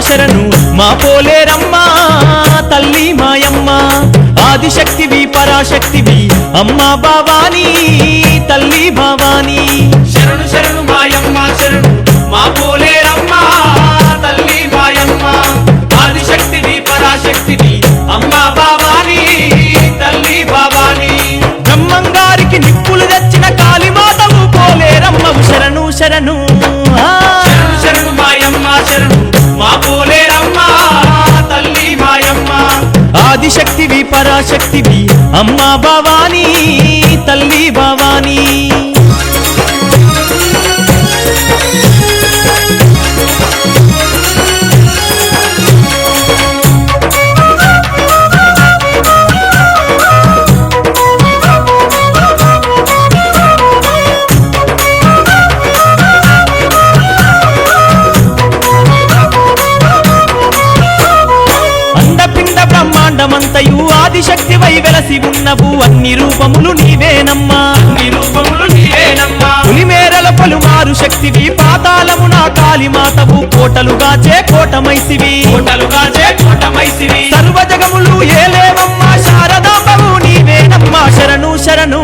శరణు మా పోలేరమ్మా తల్లి మాయమ్మ. ఆదిశక్తివి పరాశక్తివి అమ్మా భవానీ తల్లి భవానీ. శరణు శరణు మాయమ్మ శరణు మా పోలే పరాశక్తివి అమ్మా భవానీ పాతాళమున కాళీమాతవు కోటలుగాచే కోటమైసివి. కోటలు కాజే కోటమైసివి. సర్వజగములు ఏలేవమ్మా శారదాంబవు నీవేనమ్మా శరణు శరణు.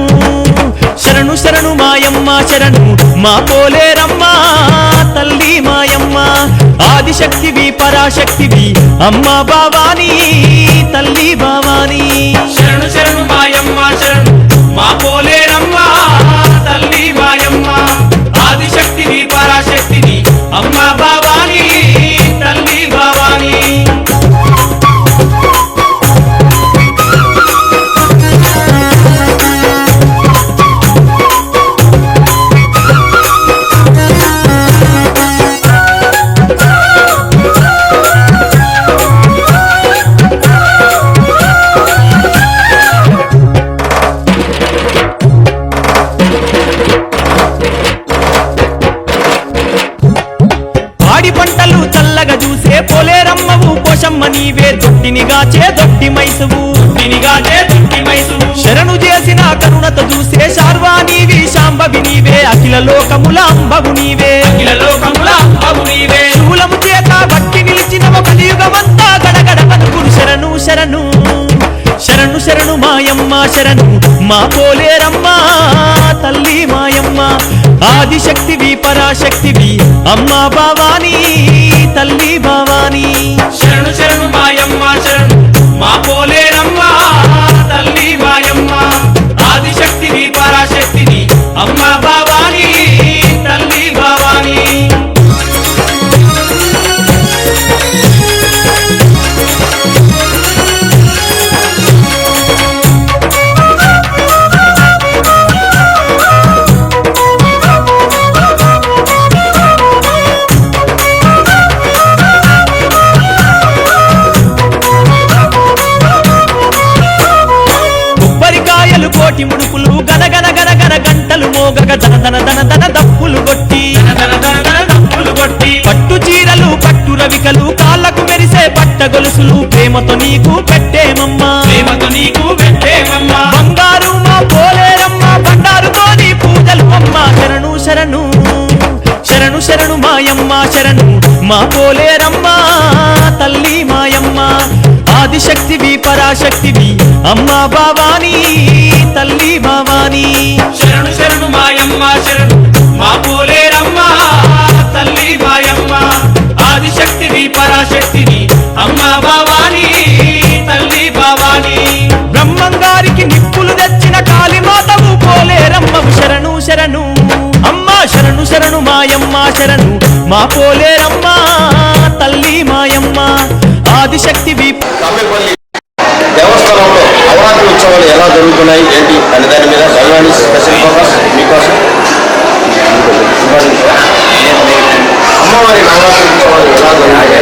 శరణు శరణు మాయమ్మ శరణు. మా పోలేరమ్మా తల్లి మాయమ్మ. ఆదిశక్తివి పరాశక్తివి అమ్మా భవానీ తల్లి భవానీ. శరణు చేసిన కరుణత చూసే శార్వాణివి శాంభవి నీవే అఖిల లోకముల అంబవు నీవే. అఖిల లోకముల అవు నీవే. శూలము చేత భక్తి నిలిచిన ఒక యుగమంతా గడగడ పలుకురు శరణు శరణు శరణు శరణు మాయమ్మ శరణు మా పోలేరమ్మ తల్లి మాయమ్మ. ఆదిశక్తివి పరాశక్తివి అమ్మా భవానీ రవికలు కాళ్ళకు మెరిసే పట్ట గొలుసులు ప్రేమతో నీకు పెట్టేమమ్మా. ప్రేమతో నీకు పెట్టేమమ్మ. బంగారు మా పోలేరమ్మ బండారుతో నీ పూజలు అమ్మ. శరణు శరణు శరణు శరణు మాయమ్మ శరణు మా పోలేరమ్మ తల్లి మాయమ్మ. ఆదిశక్తివి పరాశక్తివి అమ్మా భవానీ తల్లి భవానీ. శరణు శరణు మాయమ్మ శరణు మా పోలేరమ్మ పరాశక్తిని అమ్మ భవాని తల్లి భవాని. బ్రహ్మంగారికి నిప్పులు తెచ్చిన కాళీమాతవు పోలేరమ్మవు శరణు శరణు. అమ్మా శరణు శరణు మాయమ్మ శరణు. మా పోలేరమ్మ తల్లి మాయమ్మ. కామెపల్లి దేవస్థానంలో నవరాత్రి ఉత్సవాలు ఎలా జరుగుతున్నాయి ఏంటి అనే దాని మీద స్పెషల్ ఫోకస్ మీకోసం. అమ్మవారి నవరాత్రి ఉత్సవాలు ఎలా జరిగాయి?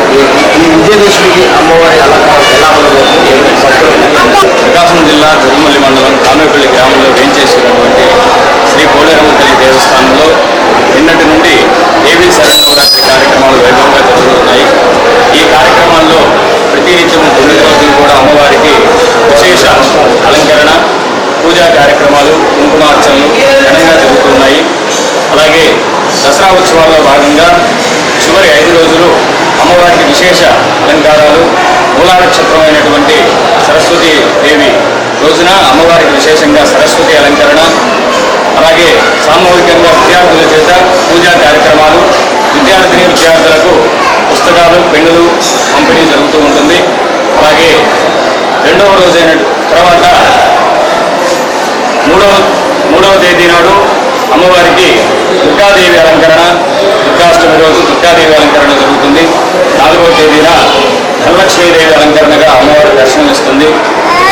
ఈ విజయదశమికి అమ్మవారి అలంకారం ఎలా ఉండబోతుంది? ప్రకాశం జిల్లా జరుమల్లి మండలం కామేపల్లి గ్రామంలో వేయించేసినటువంటి శ్రీ పోలేరమ్మ తల్లి దేవస్థానంలో నిన్నటి నుండి దేవీ శరణవరాత్రి కార్యక్రమాలు వైభవంగా జరుగుతున్నాయి. ఈ కార్యక్రమాల్లో ప్రతినిత్యం తొమ్మిది రోజులు కూడా అమ్మవారికి విశేష అలంకరణ పూజా కార్యక్రమాలు కుంకుమార్చనలు ఘనంగా జరుగుతున్నాయి. అలాగే దసరా ఉత్సవాల్లో భాగంగా చివరి ఐదు రోజులు అమ్మవారికి విశేష అలంకారాలు మూలానక్షత్రమైనటువంటి సరస్వతి దేవి రోజున అమ్మవారికి విశేషంగా సరస్వతి అలంకరణ అలాగే సామూహికంగా విద్యార్థుల చేత పూజా కార్యక్రమాలు విద్యార్థిని విద్యార్థులకు పుస్తకాలు పెన్నులు పంపిణీ జరుగుతూ ఉంటుంది. అలాగే రెండవ రోజైన తర్వాత మూడవ మూడవ తేదీ నాడు అమ్మవారికి దుర్గాదేవి అలంకరణ దుర్గాష్టమి రోజు దుర్గాదేవి అలంకరణ జరుగుతుంది. నాలుగో తేదీన ధనలక్ష్మీదేవి అలంకరణగా అమ్మవారు దర్శనమిస్తుంది.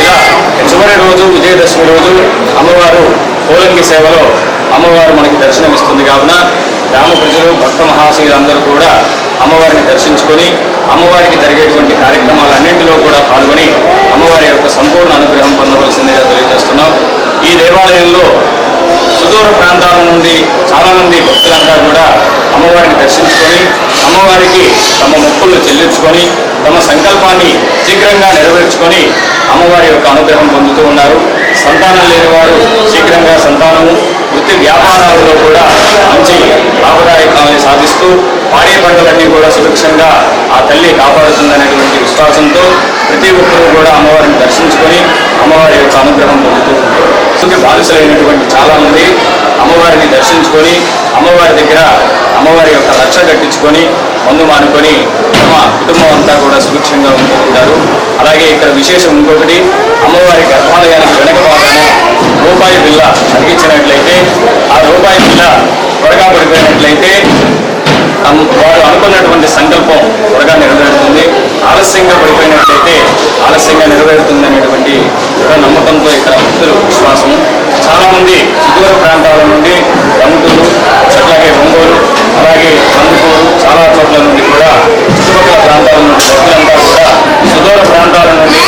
ఇలా చివరి రోజు విజయదశమి రోజు అమ్మవారు పోలంగి సేవలో అమ్మవారు మనకి దర్శనమిస్తుంది కావున గ్రామ ప్రజలు భక్త మహాశీలందరూ కూడా అమ్మవారిని దర్శించుకొని అమ్మవారికి జరిగేటువంటి కార్యక్రమాలన్నింటిలో కూడా పాల్గొని అమ్మవారి యొక్క సంపూర్ణ అనుగ్రహం పొందవలసిందిగా తెలియజేస్తున్నాం. ఈ దేవాలయంలో సుదూర ప్రాంతాల నుండి చాలామంది భక్తులంతా కూడా అమ్మవారిని దర్శించుకొని అమ్మవారికి తమ మొక్కులు చెల్లించుకొని తమ సంకల్పాన్ని శీఘ్రంగా నెరవేర్చుకొని అమ్మవారి యొక్క అనుగ్రహం పొందుతూ ఉన్నారు. సంతానం లేని వారు శీఘ్రంగా సంతానము వృత్తి వ్యాపారాలలో కూడా మంచి లాభదాయకాన్ని సాధిస్తూ పాడే పంటలన్నీ కూడా సురక్షంగా ఆ తల్లి కాపాడుతుందనేటువంటి విశ్వాసంతో ప్రతి ఒక్కరూ కూడా అమ్మవారిని దర్శించుకొని అమ్మవారి యొక్క అనుగ్రహం పొందుతూ ఉంటారు. బాధితులైనటువంటి చాలామంది అమ్మవారిని దర్శించుకొని అమ్మవారి దగ్గర అమ్మవారి యొక్క రక్ష కట్టించుకొని మందు మానుకొని తమ కుటుంబం అంతా కూడా సుభిక్షంగా ఉంటూ ఉంటారు అలాగే ఇక్కడ విశేషం ఇంకొకటి అమ్మవారి గర్భాలయానికి వెనక భాగాన రూపాయి బిల్ల అడిగించినట్లయితే ఆ రూపాయి బిల్ల త్వరగా పడిపోయినట్లయితే వారు అనుకున్నటువంటి సంకల్పం త్వరగా నెరవేరుతుంది. ఆలస్యంగా పడిపోయినట్లయితే ఆలస్యంగా నెరవేరుతుంది అనేటువంటి నమ్మకంతో ఇక్కడ భక్తులు విశ్వాసము. చాలామంది అలాగే కందుకూరు చాలా చోట్ల నుండి కూడా చుట్టుపక్కల ప్రాంతాల నుండి భక్తులంతా కూడా సుదూర ప్రాంతాల నుండి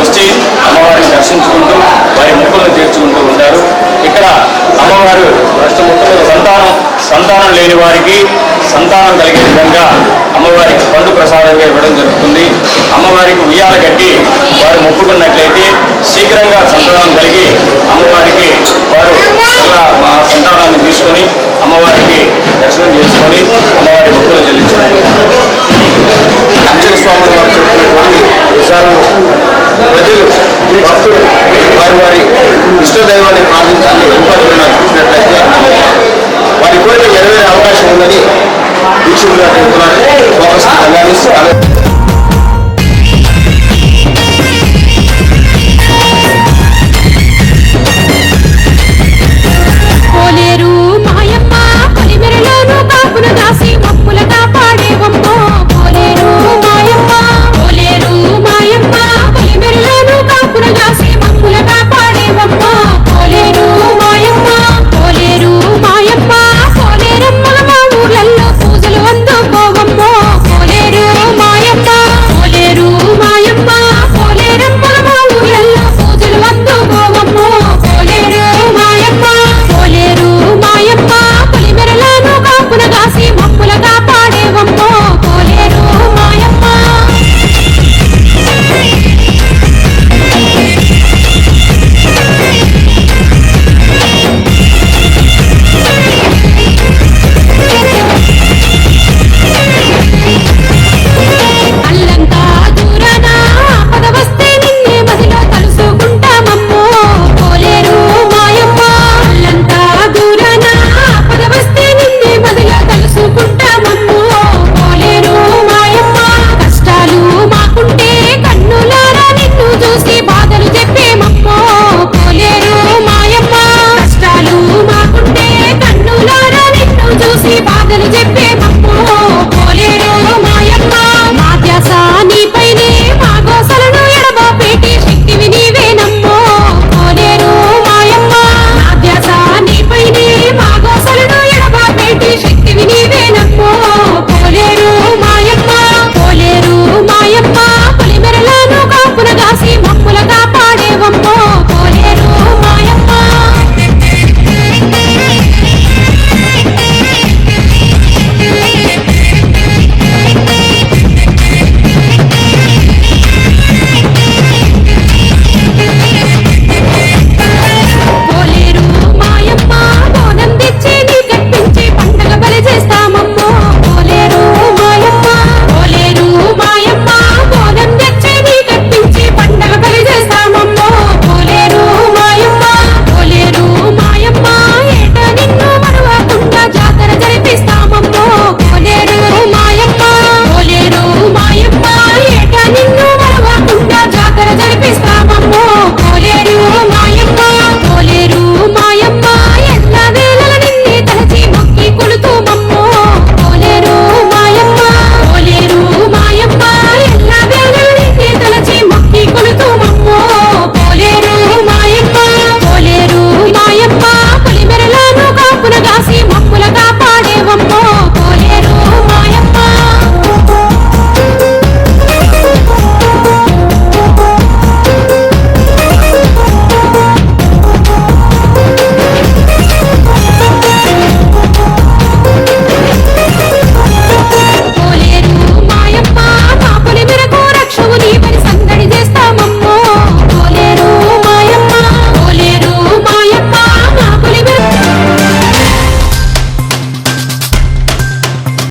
వచ్చి అమ్మవారిని దర్శించుకుంటూ వారి ముక్కులను తీర్చుకుంటూ ఉంటారు. ఇక్కడ అమ్మవారు ప్రస్తుతం మొత్తం సంతానం సంతానం లేని వారికి సంతానం కలిగే విధంగా అమ్మవారికి పండు ప్రసాదంగా ఇవ్వడం జరుగుతుంది. అమ్మవారికి ఉయ్యాల కట్టి వారు మొక్కుకున్నట్లయితే శీఘ్రంగా సంతానం కలిగి అమ్మవారికి వారు మా సంతానాన్ని తీసుకొని అమ్మవారికి దర్శనం చేసుకొని అమ్మవారి మొక్కులు చెల్లించారు అంజన స్వామి వారు చెప్పినటువంటి విషయాలను ప్రజలు భక్తులు వారి వారి ఇష్టదైవాన్ని ప్రార్థించాలని వెనుకబడిన చూసినట్లయితే వారి కోరిక నెరవేరే అవకాశం ఉందని Bismillahirrahmanirrahim.